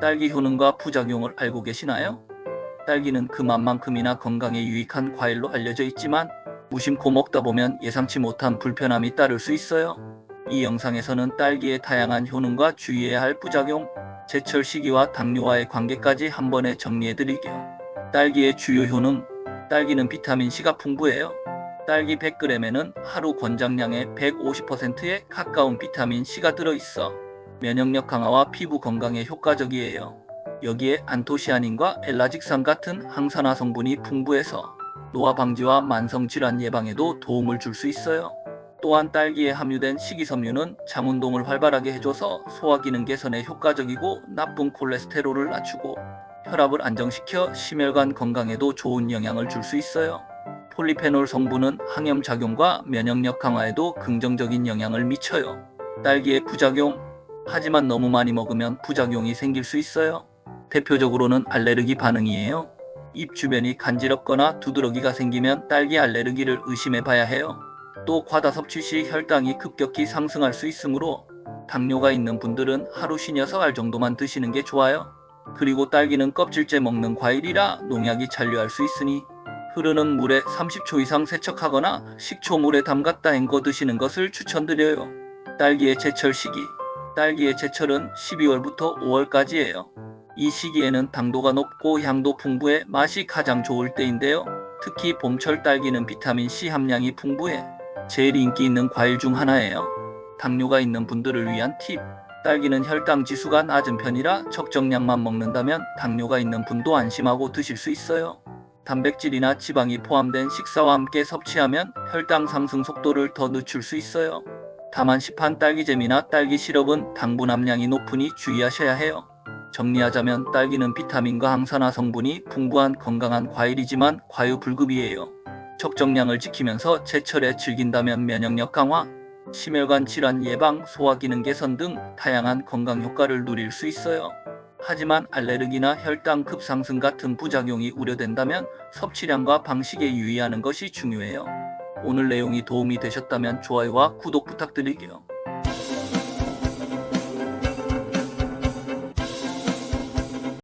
딸기 효능과 부작용을 알고 계시나요? 딸기는 그만만큼이나 건강에 유익한 과일로 알려져 있지만 무심코 먹다 보면 예상치 못한 불편함이 따를 수 있어요. 이 영상에서는 딸기의 다양한 효능과 주의해야 할 부작용, 제철 시기와 당뇨와의 관계까지 한 번에 정리해 드릴게요. 딸기의 주요 효능, 딸기는 비타민C가 풍부해요. 딸기 100g에는 하루 권장량의 150%에 가까운 비타민C가 들어있어 면역력 강화와 피부 건강에 효과적이에요. 여기에 안토시아닌과 엘라직산 같은 항산화 성분이 풍부해서 노화 방지와 만성 질환 예방에도 도움을 줄 수 있어요. 또한 딸기에 함유된 식이섬유는 장 운동을 활발하게 해줘서 소화 기능 개선에 효과적이고 나쁜 콜레스테롤을 낮추고 혈압을 안정시켜 심혈관 건강에도 좋은 영향을 줄 수 있어요. 폴리페놀 성분은 항염 작용과 면역력 강화에도 긍정적인 영향을 미쳐요. 딸기의 부작용 하지만 너무 많이 먹으면 부작용이 생길 수 있어요. 대표적으로는 알레르기 반응이에요. 입 주변이 간지럽거나 두드러기가 생기면 딸기 알레르기를 의심해 봐야 해요. 또 과다 섭취 시 혈당이 급격히 상승할 수 있으므로 당뇨가 있는 분들은 하루 5알 정도만 드시는 게 좋아요. 그리고 딸기는 껍질째 먹는 과일이라 농약이 잔류할 수 있으니 흐르는 물에 30초 이상 세척하거나 식초물에 담갔다 헹궈 드시는 것을 추천드려요. 딸기의 제철 시기 딸기의 제철은 12월부터 5월까지예요. 이 시기에는 당도가 높고 향도 풍부해 맛이 가장 좋을 때인데요. 특히 봄철 딸기는 비타민 C 함량이 풍부해 제일 인기 있는 과일 중 하나예요. 당뇨가 있는 분들을 위한 팁. 딸기는 혈당 지수가 낮은 편이라 적정량만 먹는다면 당뇨가 있는 분도 안심하고 드실 수 있어요. 단백질이나 지방이 포함된 식사와 함께 섭취하면 혈당 상승 속도를 더 늦출 수 있어요. 다만 시판 딸기잼이나 딸기 시럽은 당분 함량이 높으니 주의하셔야 해요. 정리하자면 딸기는 비타민과 항산화 성분이 풍부한 건강한 과일이지만 과유불급이에요. 적정량을 지키면서 제철에 즐긴다면 면역력 강화, 심혈관 질환 예방, 소화 기능 개선 등 다양한 건강 효과를 누릴 수 있어요. 하지만 알레르기나 혈당 급상승 같은 부작용이 우려된다면 섭취량과 방식에 유의하는 것이 중요해요. 오늘 내용이 도움이 되셨다면 좋아요와 구독 부탁드릴게요.